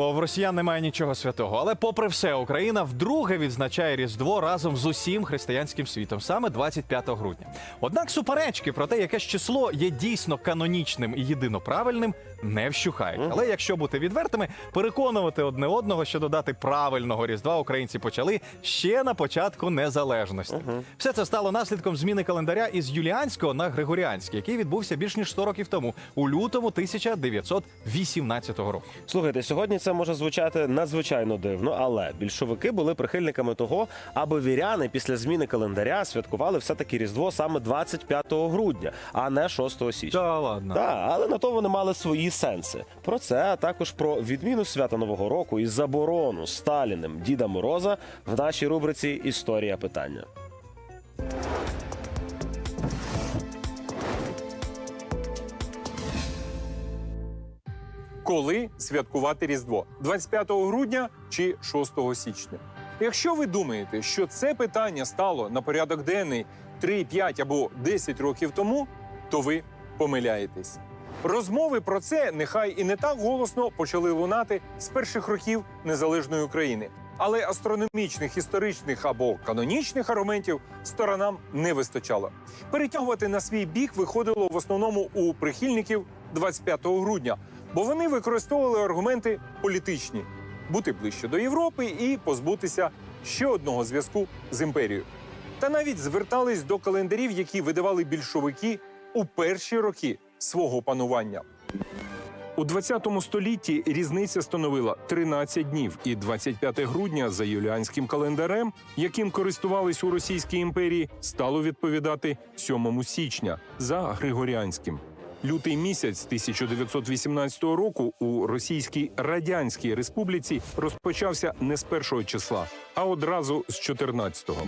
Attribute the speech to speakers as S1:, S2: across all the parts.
S1: В росіян немає нічого святого. Але попри все, Україна вдруге відзначає Різдво разом з усім християнським світом, саме 25 грудня. Однак суперечки про те, яке ж число є дійсно канонічним і єдино правильним, не вщухають. Але якщо бути відвертими, переконувати одне одного, що додати правильного різдва українці почали ще на початку незалежності. Все це стало наслідком зміни календаря із юліанського на григоріанський, який відбувся більш ніж 100 років тому, у лютому 1918 року.
S2: Слухайте, сьогодні це може звучати надзвичайно дивно, але більшовики були прихильниками того, аби віряни після зміни календаря святкували все-таки Різдво саме 25 грудня, а не 6 січня.
S1: Та ладно.
S2: Так, але на то вони мали свої сенси. Про це, а також про відміну свята Нового року і заборону Сталіним Діда Мороза в нашій рубриці Історія питання.
S3: Коли святкувати Різдво 25 грудня чи 6 січня. Якщо ви думаєте, що це питання стало на порядок денний 3, 5 або 10 років тому, то ви помиляєтесь. Розмови про це нехай і не так голосно почали лунати з перших років незалежної України. Але астрономічних, історичних або канонічних аргументів сторонам не вистачало. Перетягувати на свій бік виходило в основному у прихильників 25 грудня, бо вони використовували аргументи політичні бути ближче до Європи і позбутися ще одного зв'язку з імперією. Та навіть звертались до календарів, які видавали більшовики у перші роки свого панування. У 20 столітті різниця становила 13 днів, і 25 грудня за юліанським календарем, яким користувались у Російській імперії, стало відповідати 7 січня за Григоріанським. Лютий місяць 1918 року у Російській Радянській Республіці розпочався не з першого числа, а одразу з 14-го.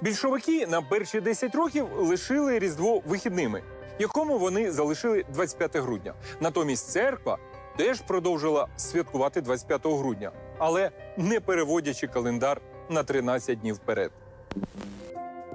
S3: Більшовики на перші 10 років лишили Різдво вихідними, якому вони залишили 25 грудня. Натомість церква теж продовжила святкувати 25 грудня, але не переводячи календар на 13 днів вперед.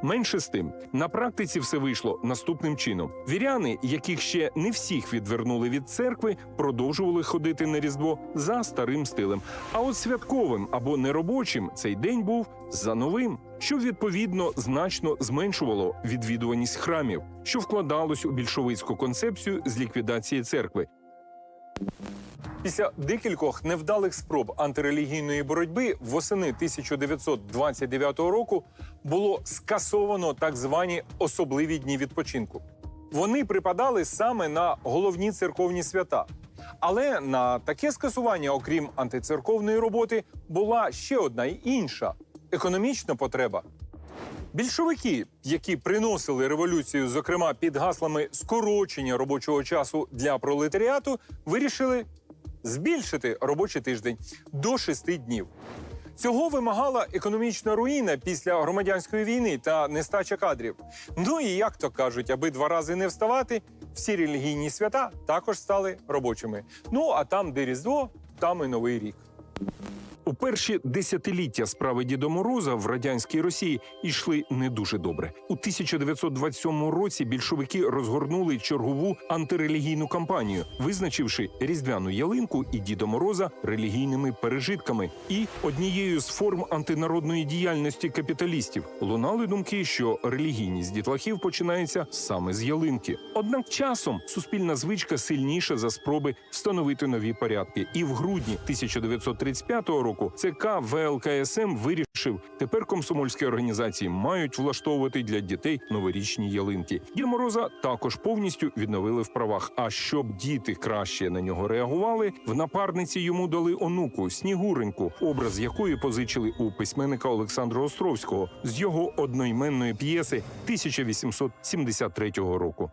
S3: Менше з тим, на практиці все вийшло наступним чином: віряни, яких ще не всіх відвернули від церкви, продовжували ходити на різдво за старим стилем. А от святковим або неробочим цей день був за новим, що відповідно значно зменшувало відвідуваність храмів, що вкладалось у більшовицьку концепцію з ліквідації церкви. Після декількох невдалих спроб антирелігійної боротьби восени 1929 року було скасовано так звані особливі дні відпочинку. Вони припадали саме на головні церковні свята. Але на таке скасування, окрім антицерковної роботи, була ще одна й інша економічна потреба. Більшовики, які приносили революцію, зокрема під гаслами скорочення робочого часу для пролетаріату, вирішили збільшити робочий тиждень до шести днів. Цього вимагала економічна руїна після громадянської війни та нестача кадрів. Ну і як то кажуть, аби два рази не вставати, всі релігійні свята також стали робочими. Ну а там, де Різдво, там і Новий рік. У перші десятиліття справи Діда Мороза в радянській Росії йшли не дуже добре. У 1927 році більшовики розгорнули чергову антирелігійну кампанію, визначивши різдвяну ялинку і Діда Мороза релігійними пережитками. І однією з форм антинародної діяльності капіталістів лунали думки, що релігійність дітлахів починається саме з ялинки. Однак часом суспільна звичка сильніша за спроби встановити нові порядки. І в грудні 1935 року ЦК ВЛКСМ вирішив, тепер комсомольські організації мають влаштовувати для дітей новорічні ялинки. Дід Мороза також повністю відновили в правах. А щоб діти краще на нього реагували, в напарниці йому дали онуку Снігуреньку, образ якої позичили у письменника Олександра Островського з його одноіменної п'єси 1873 року.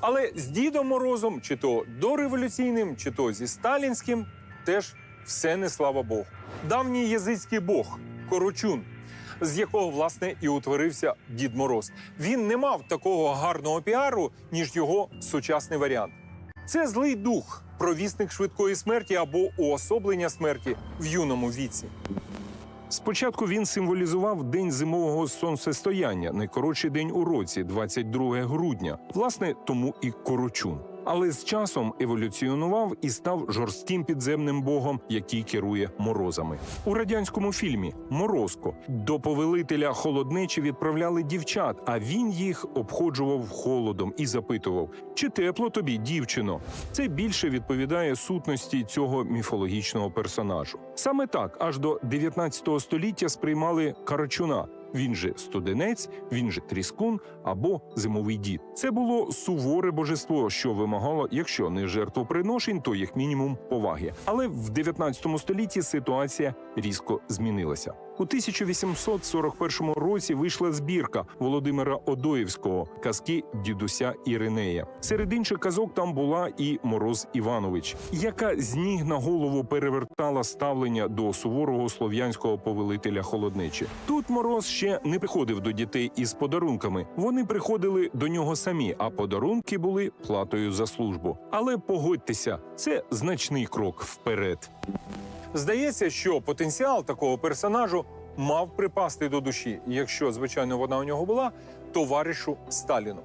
S3: Але з Дідом Морозом, чи то дореволюційним, чи то зі сталінським, теж все не слава Богу. Давній язицький бог Корочун, з якого власне і утворився Дід Мороз. Він не мав такого гарного піару, ніж його сучасний варіант. Це злий дух, провісник швидкої смерті або уособлення смерті в юному віці. Спочатку він символізував день зимового сонцестояння, найкоротший день у році, 22 грудня. Власне, тому і корочун. Але з часом еволюціонував і став жорстким підземним богом, який керує морозами. У радянському фільмі Морозко до повелителя холоднечі відправляли дівчат, а він їх обходжував холодом і запитував: чи тепло тобі, дівчино? Це більше відповідає сутності цього міфологічного персонажу. Саме так аж до 19 століття сприймали Карачуна. Він же студенець, він же тріскун або зимовий дід. Це було суворе божество, що вимагало, якщо не жертвоприношень, то як мінімум поваги. Але в 19 столітті ситуація різко змінилася. У 1841 році вийшла збірка Володимира Одоївського казки дідуся Іринея. Серед інших казок там була і Мороз Іванович, яка з ніг на голову перевертала ставлення до суворого слов'янського повелителя холоднечі. Тут мороз ще не приходив до дітей із подарунками. Вони приходили до нього самі, а подарунки були платою за службу. Але погодьтеся, це значний крок вперед. Здається, що потенціал такого персонажу мав припасти до душі, якщо, звичайно, вона у нього була, товаришу Сталіну.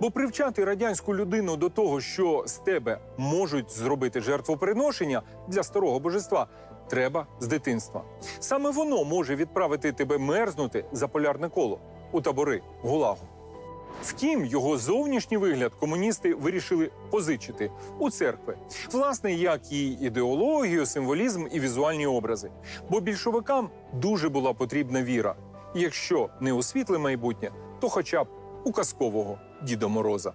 S3: Бо привчати радянську людину до того, що з тебе можуть зробити жертвоприношення для старого божества, треба з дитинства. Саме воно може відправити тебе мерзнути за полярне коло у табори Гулагу. Втім, його зовнішній вигляд комуністи вирішили позичити у церкви. Власне, як і ідеологію, символізм і візуальні образи. Бо більшовикам дуже була потрібна віра. Якщо не у світле майбутнє, то хоча б у казкового Діда Мороза.